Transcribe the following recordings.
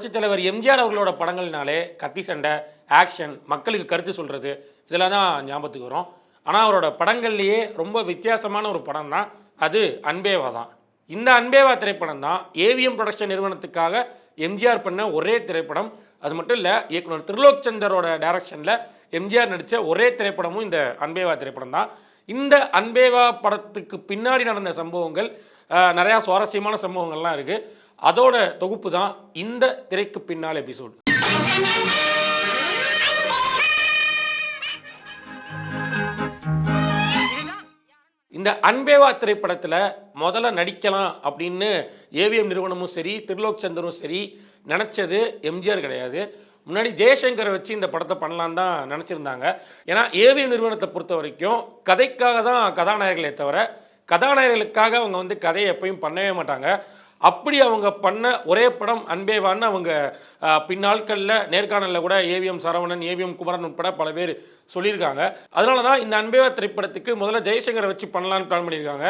புரட்சித் தலைவர் எம்ஜிஆர் அவர்களோட படங்கள்னாலே கத்தி சண்டை ஆக்ஷன் மக்களுக்கு கருத்து சொல்கிறது இதெல்லாம் தான் ஞாபகத்துக்கு வரும். ஆனால் அவரோட படங்கள்லேயே ரொம்ப வித்தியாசமான ஒரு படம் தான் அது அன்பேவா தான். இந்த அன்பேவா திரைப்படம் தான் ஏவிஎம் ப்ரொடக்ஷன் நிறுவனத்துக்காக எம்ஜிஆர் பண்ண ஒரே திரைப்படம். அது மட்டும் இல்லை இயக்குனர் திருலோக் சந்தரோட டைரக்ஷனில் எம்ஜிஆர் நடித்த ஒரே திரைப்படமும் இந்த அன்பேவா திரைப்படம் தான். இந்த அன்பேவா படத்துக்கு பின்னாடி நடந்த சம்பவங்கள் நிறையா சுவாரஸ்யமான சம்பவங்கள்லாம் இருக்குது அதோட தொகுப்பு தான் இந்த திரைக்கு பின்னால் எபிசோடு இந்த அன்பேவா திரைப்படத்தில் முதல்ல நடிக்கலாம் அப்படின்னு ஏவிஎம் நிறுவனமும் சரி திருலோக் சந்தரும் சரி நினச்சது எம்ஜிஆர் கிடையாது. முன்னாடி ஜெயசங்கரை வச்சு இந்த படத்தை பண்ணலாம் தான் நினச்சிருந்தாங்க. ஏன்னா ஏவிஎம் நிறுவனத்தை பொறுத்த வரைக்கும் கதைக்காக தான் கதாநாயகர்களே தவிர கதாநாயகர்களுக்காக அவங்க வந்து கதையை எப்பயும் பண்ணவே மாட்டாங்க. அப்படி அவங்க பண்ண ஒரே படம் அன்பேவான்னு அவங்க பின்னாட்களில் நேர்காணலில் கூட ஏவிஎம் சரவணன் ஏவிஎம் குமரன் உட்பட பல பேர் சொல்லியிருக்காங்க. அதனால தான் இந்த அன்பேவா திரைப்படத்துக்கு முதல்ல ஜெய்சங்கரை வச்சு பண்ணலான்னு பிளான் பண்ணியிருக்காங்க.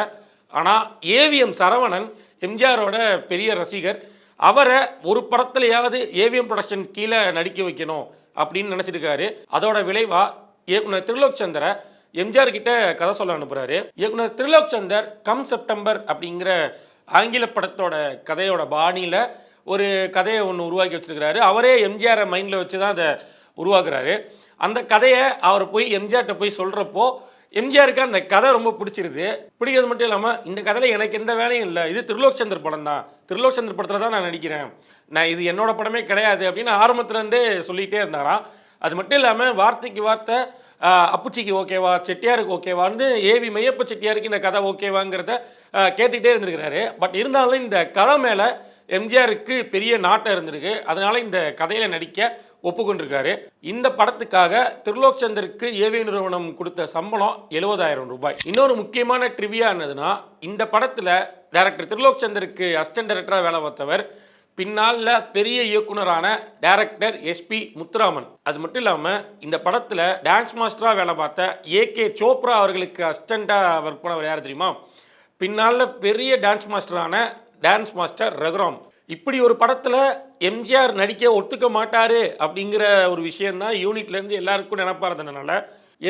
ஆனால் ஏவிஎம் சரவணன் எம்ஜிஆரோட பெரிய ரசிகர் அவரை ஒரு படத்துலையாவது ஏவிஎம் ப்ரொடக்ஷன் கீழே நடிக்க வைக்கணும் அப்படின்னு நினச்சிருக்காரு. அதோட விளைவாக இயக்குனர் திருலோக் சந்தரை எம்ஜிஆர் கிட்ட கதை சொல்ல அனுப்புகிறாரு இயக்குனர் திருலோக் சந்தர் கம் செப்டம்பர் அப்படிங்கிற ஆங்கில படத்தோட கதையோட பாணியில் ஒரு கதையை ஒன்று உருவாக்கி வச்சிருக்கிறாரு. அவரே எம்ஜிஆரை மைண்டில் வச்சு தான் அதை உருவாக்குறாரு. அந்த கதையை அவர் போய் எம்ஜிஆர்கிட்ட போய் சொல்கிறப்போ எம்ஜிஆருக்கு அந்த கதை ரொம்ப பிடிச்சிருது. பிடிக்கிறது மட்டும் இல்லாமல் இந்த கதையில் எனக்கு எந்த வேலையும் இல்லை. இது திருலோக் சந்தர் படம் தான். திருலோக் சந்தர் படத்தில் தான் நான் நடிக்கிறேன். நான் இது என்னோட படமே கிடையாது அப்படின்னு ஆரம்பத்துலேருந்தே சொல்லிகிட்டே இருந்தாராம். அது மட்டும் இல்லாமல் வார்த்தைக்கு வார்த்தை அப்புச்சிக்கு ஓகேவா செட்டியாருக்கு ஓகேவான்னு ஏவி மையப்ப செட்டியாருக்கு இந்த கதை ஓகேவாங்கிறத கேட்டுக்கிட்டே இருந்திருக்கிறாரு. பட் இருந்தாலும் இந்த கதை மேலே எம்ஜிஆருக்கு பெரிய நாட்டம் இருந்திருக்கு. அதனால இந்த கதையில் நடிக்க ஒப்புக்கொண்டிருக்காரு. இந்த படத்துக்காக திருலோக் சந்தருக்கு ஏவி நிறுவனம் கொடுத்த சம்பளம் எழுபதாயிரம் ரூபாய். இன்னொரு முக்கியமான ட்ரிவியா என்னதுன்னா இந்த படத்தில் டேரக்டர் திருலோக் சந்தருக்கு அசிஸ்டன்ட் டைரக்டராக வேலை பார்த்தவர் பின்னால பெரிய இயக்குனரான டைரக்டர் எஸ்பி முத்துராமன். அது மட்டும் இல்லாமல் இந்த படத்தில் டான்ஸ் மாஸ்டராக வேலை பார்த்த ஏகே சோப்ரா அவர்களுக்கு அசிஸ்டண்ட்டாக ஒர்க் பண்ணவர் யார் தெரியுமா? பின்னால் பெரிய டான்ஸ் மாஸ்டரான டான்ஸ் மாஸ்டர் ரகுராம். இப்படி ஒரு படத்தில் எம்ஜிஆர் நடிக்க ஒத்துக்க மாட்டாரு அப்படிங்கிற ஒரு விஷயந்தான் யூனிட்லேருந்து எல்லாருக்கும் நினப்பா இருந்ததுனால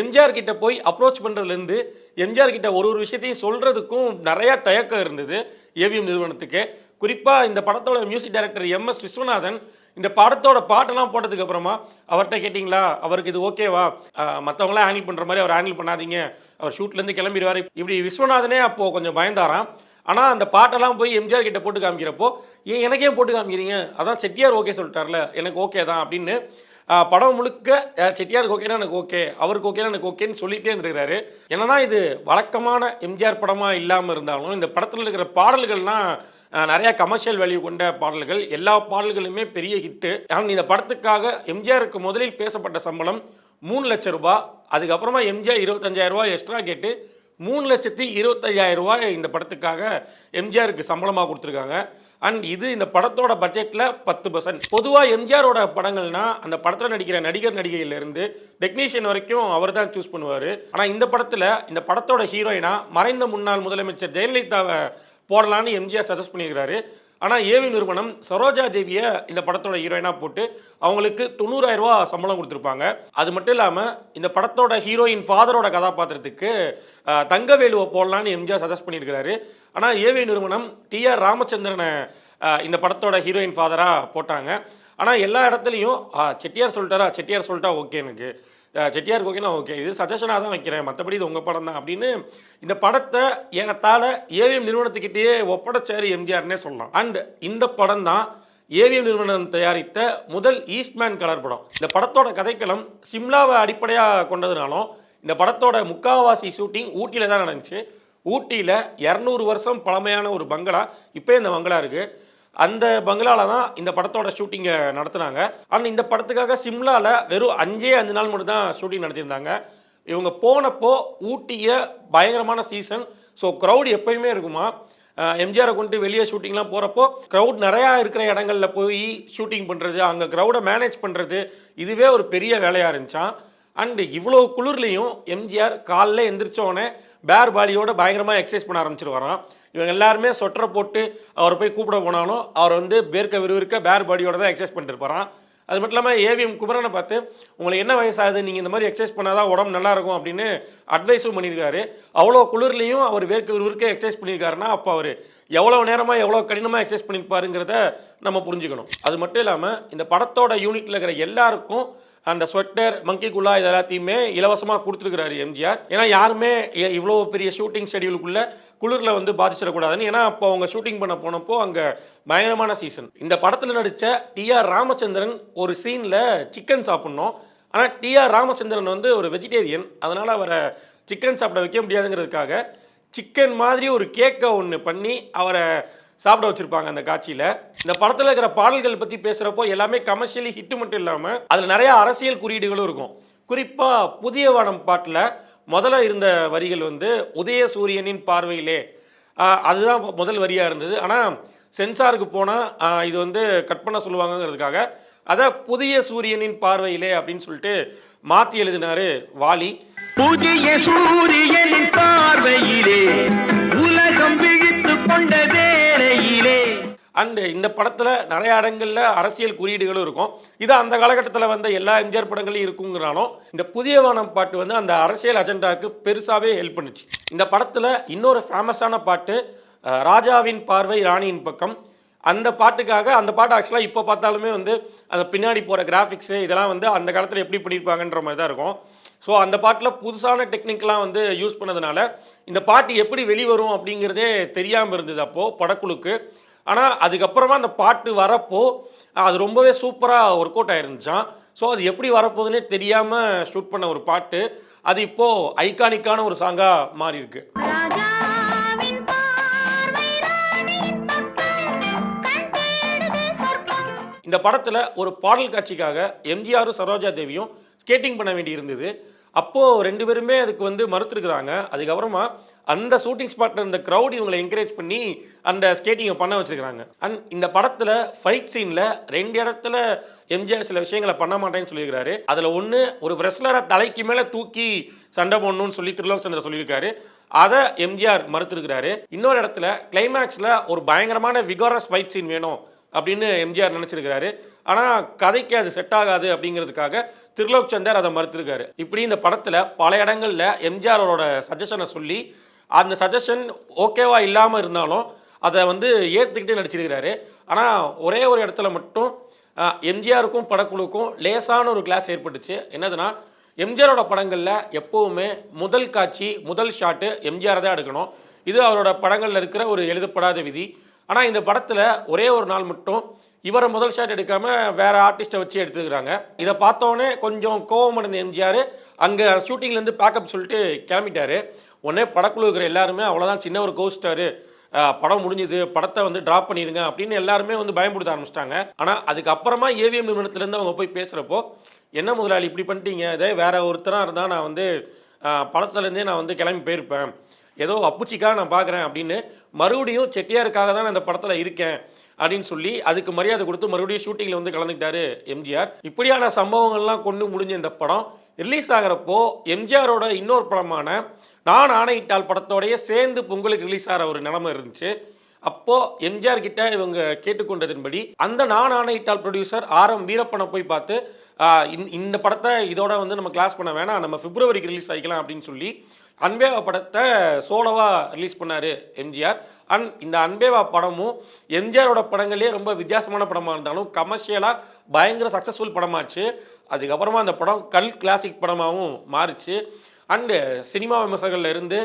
எம்ஜிஆர் கிட்ட போய் அப்ரோச் பண்ணுறதுலேருந்து எம்ஜிஆர் கிட்ட ஒரு ஒரு விஷயத்தையும் சொல்கிறதுக்கும் நிறையா தயக்கம் இருந்தது ஏவிஎம் நிறுவனத்துக்கு. குறிப்பாக இந்த படத்தோட music director M S Viswanathan இந்த படத்தோட பாட்டெல்லாம் போட்டதுக்கு அப்புறமா அவர்கிட்ட கேட்டிங்களா? அவருக்கு இது ஓகேவா மற்றவங்களாம் ஹேண்டில் பண்ணுற மாதிரி அவர் ஹேண்டில் பண்ணாதீங்க. அவர் ஷூட்லேருந்து கிளம்பிடுவார். இப்படி விஸ்வநாதனே அப்போது கொஞ்சம் பயந்தாராம். ஆனால் அந்த பாட்டெல்லாம் போய் எம்ஜிஆர் கிட்ட போட்டு காமிக்கிறப்போ ஏன் எனக்கே போட்டு காமிக்கிறீங்க? அதான் செட்டியார் ஓகே சொல்லிட்டார்ல. எனக்கு ஓகே தான் அப்படின்னு படம் முழுக்க செட்டியாருக்கு ஓகேனா எனக்கு ஓகே அவருக்கு ஓகேனா எனக்கு ஓகேன்னு சொல்லிட்டே இருந்திருக்கிறாரு. என்னன்னா இது வழக்கமான எம்ஜிஆர் படமாக இல்லாமல் இருந்தாலும் இந்த படத்தில் இருக்கிற பாடல்கள்லாம் நிறையா கமர்ஷியல் வேல்யூ கொண்ட பாடல்கள். எல்லா பாடல்களுமே பெரிய ஹிட்டு ஆனால் இந்த படத்துக்காக எம்ஜிஆருக்கு முதலில் பேசப்பட்ட சம்பளம் மூணு லட்சம் ரூபாய் அதுக்கப்புறமா எம்ஜிஆர் இருபத்தஞ்சாயிரம் ரூபாய் எக்ஸ்ட்ரா கேட்டு மூணு லட்சத்தி இருபத்தையாயிரம் ரூபாய் இந்த படத்துக்காக எம்ஜிஆருக்கு சம்பளமாக கொடுத்துருக்காங்க. அண்ட் இது இந்த படத்தோட பட்ஜெட்டில் பத்து பர்சன்ட் பொதுவாக எம்ஜிஆரோட படங்கள்னா அந்த படத்தில் நடிக்கிற நடிகர் நடிகையிலேருந்து டெக்னீஷியன் வரைக்கும் அவர் தான் சூஸ் பண்ணுவார். ஆனால் இந்த படத்தில் இந்த படத்தோட ஹீரோயினா மறைந்த முன்னாள் முதலமைச்சர் ஜெயலலிதாவை போடலான்னு எம்ஜிஆர் சஜஸ்ட் பண்ணியிருக்கிறாரு. ஆனால் ஏவி நிறுவனம் சரோஜா தேவியை இந்த படத்தோட ஹீரோயினாக போட்டு அவங்களுக்கு தொண்ணூறாயிரம் ரூபா சம்பளம் கொடுத்துருப்பாங்க. அது மட்டும் இல்லாமல் இந்த படத்தோட ஹீரோயின் ஃபாதரோட கதாபாத்திரத்துக்கு தங்கவேலுவை போடலான்னு எம்ஜிஆர் சஜஸ்ட் பண்ணியிருக்கிறாரு. ஆனால் ஏவி நிறுவனம் டிஆர் ராமச்சந்திரனை இந்த படத்தோட ஹீரோயின் ஃபாதராக போட்டாங்க. ஆனால் எல்லா இடத்துலையும் "ஆ, செட்டியார் சொல்லிட்டாரா? செட்டியார் சொல்லிட்டா ஓகே எனக்கு. செட்டியார் செட்டியாருக்கு நான் ஓகே இது சஜஷனாக தான் வைக்கிறேன். மற்றபடி இது உங்கள் படம் தான் அப்படின்னு இந்த படத்தை ஏகத்தால் ஏவிஎம் நிறுவனத்துக்கிட்டேயே ஒப்படைச்சார் எம்ஜிஆர்னே சொல்லலாம். அண்ட் இந்த படம் தான் ஏவிஎம் நிறுவனம் தயாரித்த முதல் ஈஸ்ட்மேன் கலர் படம். இந்த படத்தோட கதைக்களம் சிம்லாவை அடிப்படையாக கொண்டதுனாலும் இந்த படத்தோட முக்காவாசி ஷூட்டிங் ஊட்டியில் தான் நடந்துச்சு. ஊட்டியில் இரநூறு வருஷம் பழமையான ஒரு பங்களா இப்போ இந்த பங்களா இருக்குது அந்த பங்களால தான் இந்த படத்தோட ஷூட்டிங்கை நடத்துனாங்க. ஆனால் இந்த படத்துக்காக சிம்லாவில் வெறும் அஞ்சே அஞ்சு நாள் மட்டும் தான் ஷூட்டிங் நடத்தியிருந்தாங்க. இவங்க போனப்போ ஊட்டிய பயங்கரமான சீசன் ஸோ க்ரௌட் எப்பயுமே இருக்குமா? எம்ஜிஆரை கொண்டு வெளியே ஷூட்டிங்லாம் போகிறப்போ க்ரௌட் நிறையா இருக்கிற இடங்கள்ல போய் ஷூட்டிங் பண்ணுறது அங்கே க்ரௌடை மேனேஜ் பண்ணுறது இதுவே ஒரு பெரிய வேலையாக இருந்துச்சான் அண்டு இவ்வளோ குளிர்லேயும் எம்ஜிஆர் காலைல எந்திரிச்சோடனே பேர் பாலியோட பயங்கரமாக எக்ஸசைஸ் பண்ண ஆரம்பிச்சிருவாராம். இவங்க எல்லாருமே சொட்டரை போட்டு அவர் போய் கூப்பிட போனாலும் அவர் வந்து வேர்க்க விறுவிற்க பேர் பாடியோட தான் எக்ஸசைஸ் பண்ணிட்டு இருப்பாராம். அது மட்டும் இல்லாமல் ஏவிஎம் குமரனை பார்த்து உங்களுக்கு என்ன வயசாகுது? நீங்கள் இந்த மாதிரி எக்ஸசைஸ் பண்ணாதான் உடம்பு நல்லாயிருக்கும் அப்படின்னு அட்வைஸும் பண்ணியிருக்காரு. அவ்வளோ குளிர்லையும் அவர் வேர்க்க விறுவிற்க எக்ஸசைஸ் பண்ணியிருக்காருன்னா அப்போ அவர் எவ்வளோ நேரமாக எவ்வளோ கடினமாக எக்ஸசைஸ் பண்ணியிருப்பாருங்கிறத நம்ம புரிஞ்சுக்கணும். அது மட்டும் இல்லாமல் இந்த படத்தோட யூனிட்டில் இருக்கிற எல்லாருக்கும் அந்த ஸ்வெட்டர் மங்கி குல்லா இது எல்லாத்தையுமே இலவசமாக கொடுத்துருக்குறாரு எம்ஜிஆர் ஏன்னா யாருமே இவ்வளோ பெரிய ஷூட்டிங் ஷெடியூலுக்குள்ளே குளிரில் வந்து பாதிச்சிடக்கூடாதுன்னு. ஏன்னா அப்போ அவங்க ஷூட்டிங் பண்ண போனப்போ அங்கே பயங்கரமான சீசன் இந்த படத்தில் நடித்த டிஆர் ராமச்சந்திரன் ஒரு சீனில் சிக்கன் சாப்பிட்ணும். ஆனால் டிஆர் ராமச்சந்திரன் வந்து ஒரு வெஜிடேரியன் அதனால் அவரை சிக்கன் சாப்பிட வைக்க முடியாதுங்கிறதுக்காக சிக்கன் மாதிரி ஒரு கேக்கை ஒன்று பண்ணி அவரை சாப்பிட வச்சுருப்பாங்க அந்த காட்சியில். இந்த படத்தில் இருக்கிற பாடல்கள் பற்றி பேசுகிறப்போ எல்லாமே கமர்ஷியலி ஹிட் மட்டும் இல்லாமல் அதில் நிறையா அரசியல் குறியீடுகளும் இருக்கும். குறிப்பாக புதிய வானம் பாட்டில் முதல்ல இருந்த வரிகள் வந்து உதய சூரியனின் பார்வையிலே. அதுதான் முதல் வரியாக இருந்தது. ஆனால் சென்சாருக்கு போனால் இது வந்து கட் பண்ண சொல்லுவாங்கங்கிறதுக்காக அதை புதிய சூரியனின் பார்வையிலே அப்படின்னு சொல்லிட்டு மாற்றி எழுதினாரு வாலி. புதிய சூரியனின் பார்வையிலே உலகம் அண்டு இந்த படத்தில் நிறைய இடங்களில் அரசியல் குறியீடுகளும் இருக்கும். இது அந்த காலகட்டத்தில் வந்த எல்லா எம்ஜிஆர் படங்களையும் இருக்குங்கிறாலும் இந்த புதிய வானம் பாட்டு வந்து அந்த அரசியல் அஜெண்டாவுக்கு பெருசாகவே ஹெல்ப் பண்ணுச்சு. இந்த படத்தில் இன்னொரு ஃபேமஸான பாட்டு ராஜாவின் பார்வை ராணியின் பக்கம். அந்த பாட்டுக்காக அந்த பாட்டு ஆக்சுவலாக இப்போ பார்த்தாலுமே வந்து அந்த பின்னாடி போகிற கிராஃபிக்ஸு இதெல்லாம் வந்து அந்த காலத்தில் எப்படி பண்ணியிருப்பாங்கன்ற மாதிரி தான் இருக்கும். ஸோ அந்த பாட்டில் புதுசான டெக்னிக்லாம் வந்து யூஸ் பண்ணதுனால இந்த பாட்டு எப்படி வெளிவரும் அப்படிங்கிறதே தெரியாமல் இருந்தது அப்போது படக்குழுக்கு. ஆனால் அதுக்கப்புறமா அந்த பாட்டு வரப்போ அது ரொம்பவே சூப்பராக ஒர்க் அவுட் ஆயிருந்துச்சான் ஸோ அது எப்படி வரப்போகுதுன்னே தெரியாமல் ஷூட் பண்ண ஒரு பாட்டு. அது இப்போது ஐகானிக்கான ஒரு சாங்காக மாறி இருக்கு ராஜாவின் பார்வை ராணியின் பக்கம் கண் தேடுது சொர்க்கம். இந்த படத்தில் ஒரு பாடல் காட்சிக்காக எம்ஜிஆரும் சரோஜா தேவியும் ஸ்கேட்டிங் பண்ண வேண்டி இருந்தது அப்போது ரெண்டு பேருமே அதுக்கு வந்து மறுத்துருக்குறாங்க. அதுக்கப்புறமா அந்த ஷூட்டிங் ஸ்பாட்டில் இருந்த க்ரௌட் இவங்களை என்கரேஜ் பண்ணி அந்த ஸ்கேட்டிங்கை பண்ண வச்சுருக்காங்க அண்ட் இந்த படத்தில் ஃபைட் சீனில் ரெண்டு இடத்துல எம்ஜிஆர் சில விஷயங்களை பண்ண மாட்டேன்னு சொல்லியிருக்காரு அதில் ஒன்று ஒரு ரெஸ்லரை தலைக்கு மேலே தூக்கி சண்டை போடணும்னு சொல்லி திருலோக் சந்திர சொல்லியிருக்காரு. அதை எம்ஜிஆர் மறுத்துருக்கிறாரு. இன்னொரு இடத்துல கிளைமேக்ஸில் ஒரு பயங்கரமான விகாரஸ் ஃபைட் சீன் வேணும் அப்படின்னு எம்ஜிஆர் நினச்சிருக்கிறாரு. ஆனால் கதைக்கு அது செட் ஆகாது அப்படிங்கிறதுக்காக திருலோக் சந்தர் அதை மறுத்திருக்காரு. இப்படி இந்த படத்தில் பல இடங்களில் எம்ஜிஆரோட சஜஷனை சொல்லி அந்த சஜஷன் ஓகேவா இல்லாமல் இருந்தாலும் அதை வந்து ஏற்றுக்கிட்டே நடிச்சிருக்கிறாரு. ஆனால் ஒரே ஒரு இடத்துல மட்டும் எம்ஜிஆருக்கும் படக்குழுக்கும் லேசான ஒரு கிளாஸ் ஏற்பட்டுச்சு. என்னதுன்னா எம்ஜிஆரோட படங்களில் எப்போவுமே முதல் காட்சி முதல் ஷாட்டு எம்ஜிஆர் தான் எடுக்கணும். இது அவரோட படங்களில் இருக்கிற ஒரு எழுதப்படாத விதி. ஆனால் இந்த படத்தில் ஒரே ஒரு நாள் மட்டும் இவரை முதல் ஷாட் எடுக்காமல் வேறு ஆர்டிஸ்ட்டை வச்சு எடுத்துக்கிறாங்க இதை பார்த்தோன்னே கொஞ்சம் கோவம் அடைந்த எம்ஜிஆர் அங்கே ஷூட்டிங்லேருந்து பேக்கப் சொல்லிட்டு கிளம்பிட்டாரு. உடனே படக்குழு இருக்கிற எல்லாருமே அவ்வளோதான் சின்ன ஒரு கோஸ்டாரு படம் முடிஞ்சுது படத்தை வந்து ட்ராப் பண்ணிடுங்க அப்படின்னு எல்லாருமே வந்து பயன்படுத்த ஆரம்பிச்சிட்டாங்க. ஆனால் அதுக்கப்புறமா ஏவிஎம் நிறுவனத்துலேருந்து அவங்க போய் பேசுகிறப்போ என்ன முதலாளி இப்படி பண்ணிட்டீங்க? இதே வேற ஒருத்தராக இருந்தால் நான் வந்து படத்துலேருந்தே நான் வந்து கிளம்பி போயிருப்பேன். ஏதோ அப்புச்சிக்காக நான் பார்க்குறேன் அப்படின்னு மறுபடியும் செட்டியாருக்காக தான் நான் இந்த படத்தில் இருக்கேன் அப்படின்னு சொல்லி அதுக்கு மரியாதை கொடுத்து மறுபடியும் ஷூட்டிங்கில் வந்து கலந்துக்கிட்டாரு எம்ஜிஆர் இப்படியான சம்பவங்கள்லாம் கொண்டு முடிஞ்ச இந்த படம் ரிலீஸ் ஆகிறப்போ எம்ஜிஆரோட இன்னொரு படமான நான் ஆணையிட்டால் படத்தோடைய சேர்ந்து பொங்கலுக்கு ரிலீஸ் ஆகிற ஒரு நிலைமை இருந்துச்சு. அப்போ எம்ஜிஆர் கிட்ட இவங்க கேட்டுக்கொண்டதின்படி அந்த நான் ஆணையிட்டால் ப்ரொடியூசர் ஆர் எம் வீரப்பனை போய் பார்த்து இந்த- படத்தை இதோட வந்து நம்ம கிளாஸ் பண்ண வேணாம் நம்ம பிப்ரவரிக்கு ரிலீஸ் ஆகிக்கலாம் அப்படின்னு சொல்லி அன்பேவா படத்தை சோலோவா ரிலீஸ் பண்ணாரு எம்ஜிஆர். அண்ட் இந்த அன்பேவா படமும் எம்ஜிஆரோட படங்களே ரொம்ப வித்தியாசமான படமாக இருந்தாலும் கமர்ஷியலாக பயங்கர சக்ஸஸ்ஃபுல் படமாச்சு. அதுக்கப்புறமா அந்த படம் கல் கிளாசிக் படமாகவும் மாறுச்சு. அண்டு சினிமா விமர்சகர்கள் இருந்து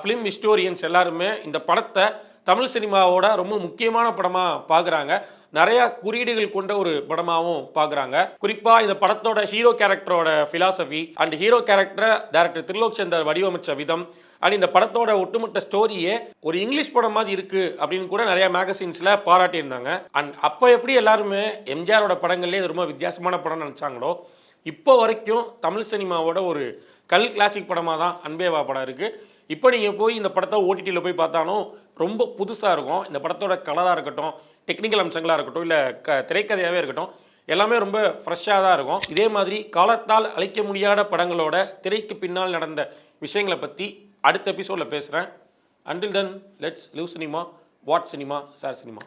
ஃபிலிம் ஹிஸ்டோரியன்ஸ் எல்லாருமே இந்த படத்தை தமிழ் சினிமாவோட ரொம்ப முக்கியமான படமாக பார்க்குறாங்க நிறைய குறியீடுகள் கொண்ட ஒரு படமாகவும் பார்க்குறாங்க குறிப்பாக இந்த படத்தோட ஹீரோ கேரக்டரோட ஃபிலாசபி அண்ட் ஹீரோ கேரக்டரை டேரக்டர் திருலோக் சந்தர் வடிவமைச்ச விதம் அண்ட் இந்த படத்தோட ஒட்டுமொத்த ஸ்டோரியே ஒரு இங்கிலீஷ் படம் மாதிரி இருக்கு அப்படின்னு கூட நிறைய மேகசின்ஸில் பாராட்டியிருந்தாங்க. அண்ட் அப்போ எப்படி எல்லாருமே எம்ஜிஆரோட படங்கள்லேயே ரொம்ப வித்தியாசமான படம் நினச்சாங்களோ இப்போ வரைக்கும் தமிழ் சினிமாவோட ஒரு கல் கிளாசிக் படமாக தான் அன்பேவா படம் இருக்குது இப்போ நீங்கள் போய் இந்த படத்தை ஓடிடியில் போய் பார்த்தாலும் ரொம்ப புதுசாக இருக்கும். இந்த படத்தோட கலராக இருக்கட்டும் டெக்னிக்கல் அம்சங்களாக இருக்கட்டும் இல்லை க திரைக்கதையாகவே இருக்கட்டும் எல்லாமே ரொம்ப ஃப்ரெஷ்ஷாக தான் இருக்கும். இதே மாதிரி காலத்தால் அழிக்க முடியாத படங்களோட திரைக்கு பின்னால் நடந்த விஷயங்களை பற்றி அடுத்த எபிசோடில் பேசுகிறேன் until then let's live cinema watch cinema share cinema